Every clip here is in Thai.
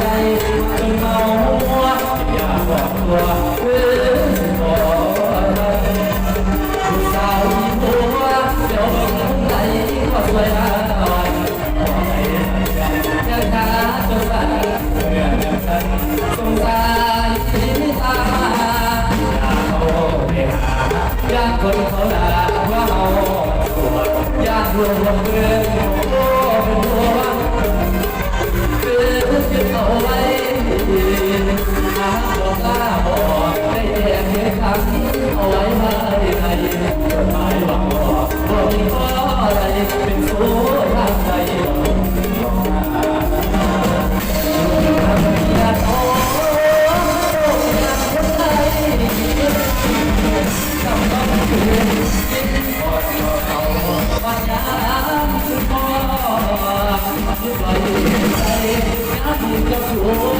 ใจจนเมาหัวอยากบอกตัวหรือบอกสาวหัวเดี๋ยวมึงไหลก็สวยอะยังหาจนสันเรื่องสันสงสารที่ตาอยากเอาไปหาอยากคน I'm not floor.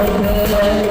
อา